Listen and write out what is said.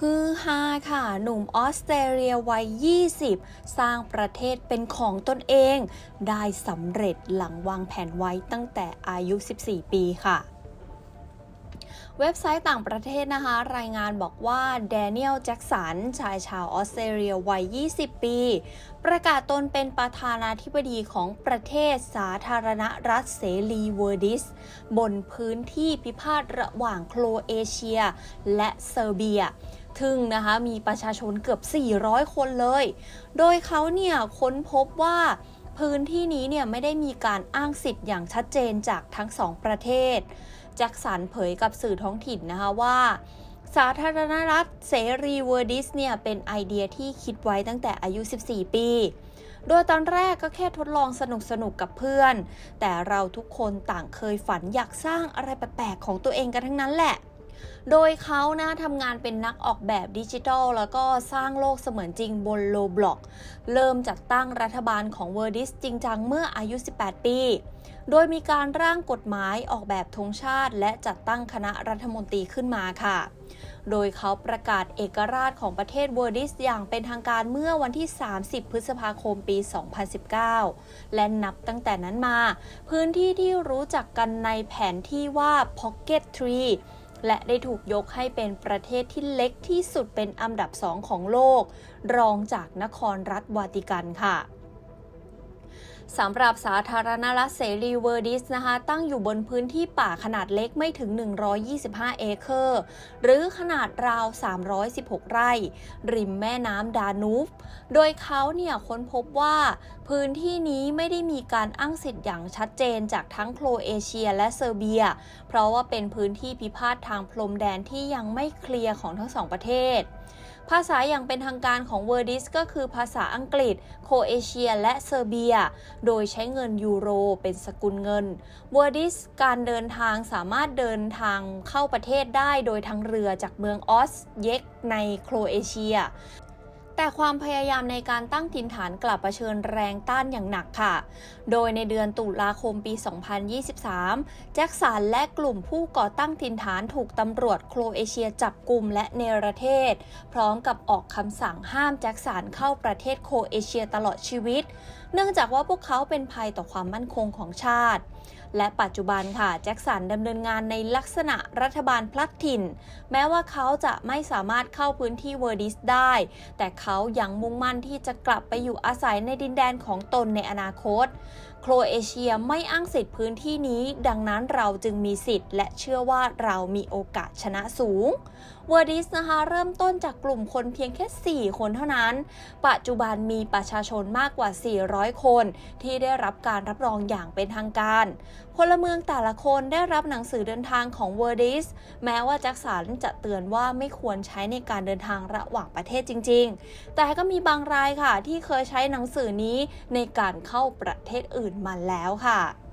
ฮือฮาค่ะ หนุ่มออสเตรเลียวัย 20 สร้างประเทศเป็นของตนเอง ได้สำเร็จหลังวางแผนไว้ตั้งแต่อายุ 14 ปีค่ะเว็บไซต์ต่างประเทศนะคะ รายงานบอกว่าแดเนียลแจ็กสันชายชาวออสเตรเลียวัย 20 ปี ประกาศตนเป็นประธานาธิบดีของประเทศสาธารณรัฐเสรีเวอร์ดิส บนพื้นที่พิพาทระหว่างโครเอเชีย และเซอร์เบีย ทึ่งนะคะ มีประชาชนเกือบ 400 คนเลย โดยเขาเนี่ยค้นพบว่าพื้นที่นี้เนี่ยไม่ได้มีการอ้างสิทธิ์อย่างชัดเจนจากทั้งสองประเทศ แจ็คสันเผยกับสื่อท้องถิ่นนะคะว่า สาธารณรัฐเสรีเวอร์ดิสเนี่ยเป็นไอเดียที่คิดไว้ตั้งแต่อายุ 14 ปี โดยตอนแรกก็แค่ทดลองสนุกสนุกๆกับเพื่อน แต่เราทุกคนต่างเคยฝันอยากสร้างอะไรแปลกๆของตัวเองกันทั้งนั้นแหละ โดยเขานะทำงานเป็นนักออกแบบดิจิทัล แล้วก็สร้างโลกเสมือนจริงบนโลบล็อก เริ่มจัดตั้งรัฐบาลของเวอร์ดิสจริงจังเมื่ออายุ 18 ปี โดยมีการร่างกฎหมายออกแบบธงชาติ และจัดตั้งคณะรัฐมนตรีขึ้นมาค่ะโดยเขาประกาศเอกราชของประเทศเวอร์ดิสอย่างเป็นทางการเมื่อวันที่ 30 พฤษภาคมปี 2019 และนับตั้งแต่นั้นมา พื้นที่ที่รู้จักกันในแผนที่ว่า Pocket Tree และได้ถูกยกให้เป็นประเทศที่เล็กที่สุดเป็นอันดับสองของโลก รองจากนครรัฐวาติกันค่ะ สำหรับสาธารณรัฐเสรีเวอร์ดิสนะคะ ตั้งอยู่บนพื้นที่ป่าขนาดเล็กไม่ถึง 125 เอเคอร์ หรือขนาดราว 316 ไร่ ริมแม่น้ำดานูฟ โดยเขาเนี่ยค้นพบว่าพื้นที่นี้ไม่ได้มีการอ้างสิทธิ์อย่างชัดเจนจากทั้งโครเอเชียและเซอร์เบีย เพราะว่าเป็นพื้นที่พิพาททางพรมแดนที่ยังไม่เคลียร์ของทั้งสองประเทศภาษาอย่างเป็นทางการของเวอร์ดิสก็คือภาษาอังกฤษ โครเอเชีย และเซอร์เบียโดยใช้เงินยูโรเป็นสกุลเงินเวอร์ดิสการเดินทางสามารถเดินทางเข้าประเทศได้โดยทางเรือจากเมืองออสเย็กในโครเอเชีย แต่ความพยายามในการตั้งถิ่นฐานกลับเผชิญแรงต้านอย่างหนักค่ะ โดยในเดือนตุลาคมปี 2023 แจ็คสันและกลุ่มผู้ก่อตั้งถิ่นฐานถูกตำรวจโครเอเชียจับกลุ่มและเนรเทศ พร้อมกับออกคำสั่งห้ามแจ็คสันเข้าประเทศโครเอเชียตลอดชีวิต เนื่องจากว่าพวกเขาเป็นภัยต่อความมั่นคงของชาติ และปัจจุบันค่ะแจ็คสันดำเนินงานในลักษณะรัฐบาลพลัดถิ่น แม้ว่าเขาจะไม่สามารถเข้าพื้นที่เวอร์ดิสได้ แต่เขายังมุ่งมั่นที่จะกลับไปอยู่อาศัยในดินแดนของตนในอนาคต โครเอเชียไม่อ้างสิทธิ์พื้นที่นี้ ดังนั้นเราจึงมีสิทธิ์ และเชื่อว่าเรามีโอกาสชนะสูง เวอร์ดิสนะคะเริ่มต้นจากกลุ่มคนเพียงแค่ 4 คนเท่านั้น ปัจจุบันมีประชาชนมากกว่า 400 คน ที่ได้รับการรับรองอย่างเป็นทางการ พลเมืองแต่ละคนได้รับหนังสือเดินทางของเวอร์ดิสแม้ว่าแจ็คสันจะเตือนว่าไม่ควรใช้ในการเดินทางระหว่างประเทศจริง ๆ แต่ก็มีบางรายค่ะที่เคยใช้หนังสือนี้ในการเข้าประเทศอื่นมาแล้วค่ะ